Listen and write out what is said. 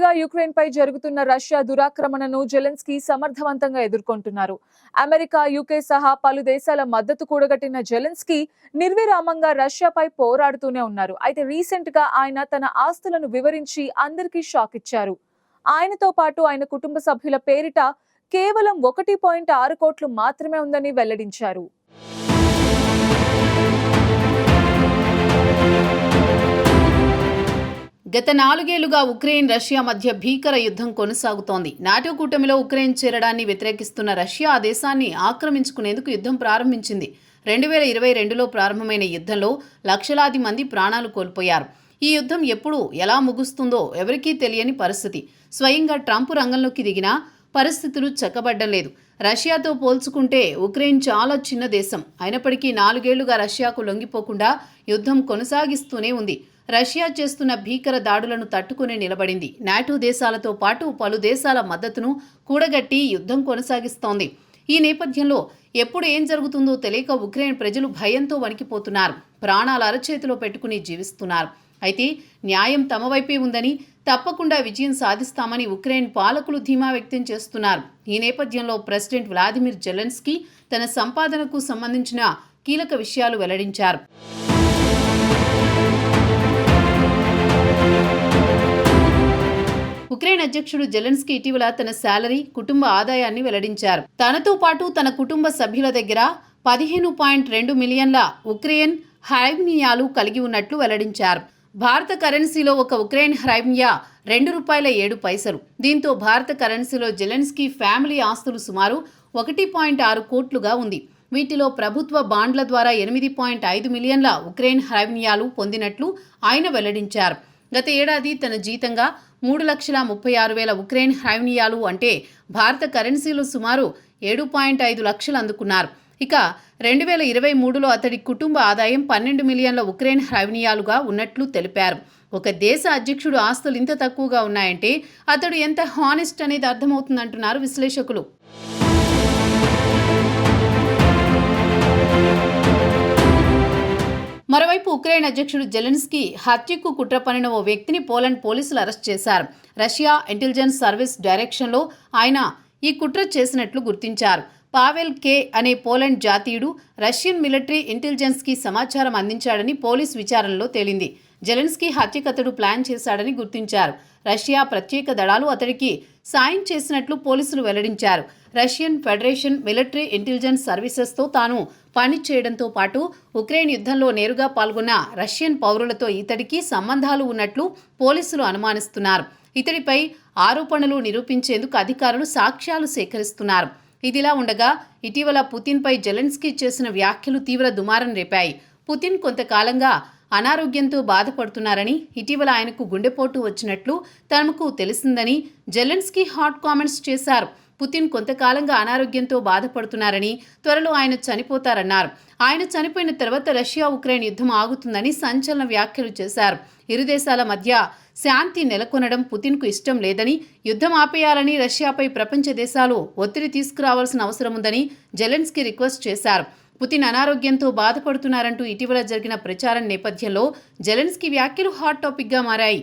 Ukraine పై జరుగుతున్న Russia దురాక్రమణను Zelensky సమర్థవంతంగా ఎదుర్కొంటున్నారు. అమెరికా యూకే సహా పలు దేశాల మద్దతు కూడగట్టిన జెలెన్స్కీ నిర్విరామంగా రష్యాపై పోరాడుతూనే ఉన్నారు. అయితే రీసెంట్గా ఆయన తన ఆస్తులను వివరించి అందరికీ షాక్ ఇచ్చారు. ఆయనతో పాటు ఆయన కుటుంబ సభ్యుల పేరిట కేవలం ఒకటి పాయింట్ ఆరు కోట్లు మాత్రమే ఉందని వెల్లడించారు. గత నాలుగేళ్ళుగా ఉక్రెయిన్ రష్యా మధ్య భీకర యుద్ధం కొనసాగుతోంది. నాటో కూటమిలో ఉక్రెయిన్ చేరడాన్ని వ్యతిరేకిస్తున్న రష్యా ఆ దేశాన్ని ఆక్రమించుకునేందుకు యుద్ధం ప్రారంభించింది. రెండు వేల ఇరవై రెండులో ప్రారంభమైన యుద్ధంలో లక్షలాది మంది ప్రాణాలు కోల్పోయారు. ఈ యుద్ధం ఎప్పుడు ఎలా ముగుస్తుందో ఎవరికీ తెలియని పరిస్థితి. స్వయంగా ట్రంప్ రంగంలోకి దిగినా పరిస్థితులు చక్కబడ్డం లేదు. రష్యాతో పోల్చుకుంటే ఉక్రెయిన్ చాలా చిన్న దేశం. అయినప్పటికీ నాలుగేళ్ళుగా రష్యాకు లొంగిపోకుండా యుద్ధం కొనసాగిస్తూనే ఉంది. రష్యా చేస్తున్న భీకర దాడులను తట్టుకుని నిలబడింది. నాటో దేశాలతో పాటు పలు దేశాల మద్దతును కూడగట్టి యుద్ధం కొనసాగిస్తోంది. ఈ నేపథ్యంలో ఎప్పుడు ఏం జరుగుతుందో తెలియక ఉక్రెయిన్ ప్రజలు భయంతో వణికిపోతున్నారు. ప్రాణాల అరచేతిలో పెట్టుకుని జీవిస్తున్నారు. అయితే న్యాయం తమ వైపే ఉందని తప్పకుండా విజయం సాధిస్తామని ఉక్రెయిన్ పాలకులు ధీమా వ్యక్తం చేస్తున్నారు. ఈ నేపథ్యంలో ప్రెసిడెంట్ వ్లాదిమిర్ జెలెన్స్కీ తన సంపాదనకు సంబంధించిన కీలక విషయాలు వెల్లడించారు. ఉక్రెయిన్ అధ్యక్షుడు జెలెన్స్కీ ఇటీవల తన శాలరీ కుటుంబ ఆదాయాన్ని వెల్లడించారు. తనతో పాటు తన కుటుంబ సభ్యుల దగ్గర పదిహేను పాయింట్ రెండు మిలియన్ల ఉక్రెయిన్ హైవ్నియాలు కలిగి ఉన్నట్లు వెల్లడించారు. భారత కరెన్సీలో ఒక ఉక్రెయిన్ హైవ్నియా రెండు రూపాయల ఏడు పైసలు. దీంతో భారత కరెన్సీలో జెలెన్స్కీ ఫ్యామిలీ ఆస్తులు సుమారు ఒకటి పాయింట్ ఆరు కోట్లుగా ఉంది. వీటిలో ప్రభుత్వ బాండ్ల ద్వారా ఎనిమిది పాయింట్ ఐదు మిలియన్ల ఉక్రెయిన్ హైవ్నియాలు పొందినట్లు ఆయన వెల్లడించారు. గత ఏడాది తన జీతంగా మూడు లక్షల ముప్పై ఆరు వేల ఉక్రెయిన్ హైవ్నియాలు అంటే భారత కరెన్సీలో సుమారు ఏడు పాయింట్ ఐదు లక్షలు అందుకున్నారు. ఇక రెండు వేల ఇరవై మూడులో అతడి కుటుంబ ఆదాయం పన్నెండు మిలియన్ల ఉక్రెయిన్ హైవ్నియాలుగా ఉన్నట్లు తెలిపారు. ఒక దేశ అధ్యక్షుడు ఆస్తులు ఇంత తక్కువగా ఉన్నాయంటే అతడు ఎంత హానెస్ట్ అనేది అర్థమవుతుందంటున్నారు విశ్లేషకులు. మరోవైపు ఉక్రెయిన్ అధ్యక్షుడు జెలెన్స్కీ హత్యకు కుట్ర పనిన ఓ వ్యక్తిని పోలాండ్ పోలీసులు అరెస్ట్ చేశారు. రష్యా ఇంటెలిజెన్స్ సర్వీస్ డైరెక్షన్లో ఆయన ఈ కుట్ర చేసినట్లు గుర్తించారు. పావెల్ కే అనే పోలాండ్ జాతీయుడు రష్యన్ మిలిటరీ ఇంటెలిజెన్స్కి సమాచారం అందించాడని పోలీస్ విచారణలో తేలింది. జెలెన్స్కీ హత్యకతడు ప్లాన్ చేశాడని గుర్తించారు. రష్యా ప్రత్యేక దళాలు అతడికి సాయం చేసినట్లు పోలీసులు వెల్లడించారు. రష్యన్ ఫెడరేషన్ మిలిటరీ ఇంటెలిజెన్స్ సర్వీసెస్తో తాను పని చేయడంతో పాటు ఉక్రెయిన్ యుద్ధంలో నేరుగా పాల్గొన్న రష్యన్ పౌరులతో ఇతడికి సంబంధాలు ఉన్నట్లు పోలీసులు అనుమానిస్తున్నారు. ఇతడిపై ఆరోపణలు నిరూపించేందుకు అధికారులు సాక్ష్యాలు సేకరిస్తున్నారు. ఇదిలా ఉండగా ఇటీవల పుతిన్పై జెలెన్స్కీ చేసిన వ్యాఖ్యలు తీవ్ర దుమారం రేపాయి. పుతిన్ కొంతకాలంగా అనారోగ్యంతో బాధపడుతున్నారని ఇటీవల ఆయనకు గుండెపోటు వచ్చినట్లు తమకు తెలిసిందని జెలెన్స్కీ హాట్ కామెంట్స్ చేశారు. పుతిన్ కొంతకాలంగా అనారోగ్యంతో బాధపడుతున్నారని త్వరలో ఆయన చనిపోతారన్నారు. ఆయన చనిపోయిన తర్వాత రష్యా ఉక్రెయిన్ యుద్ధం ఆగుతుందని సంచలన వ్యాఖ్యలు చేశారు. ఇరు దేశాల మధ్య శాంతి నెలకొనడం పుతిన్కు ఇష్టం లేదని యుద్ధం ఆపేయాలని రష్యాపై ప్రపంచ దేశాలు ఒత్తిడి తీసుకురావాల్సిన అవసరం ఉందని జెలెన్స్కీ రిక్వెస్ట్ చేశారు. పుతిన్ అనారోగ్యంతో బాధపడుతున్నారంటూ ఇటీవల జరిగిన ప్రచారం నేపథ్యంలో జెలెన్స్కీ వ్యాఖ్యలు హాట్ టాపిక్గా మారాయి.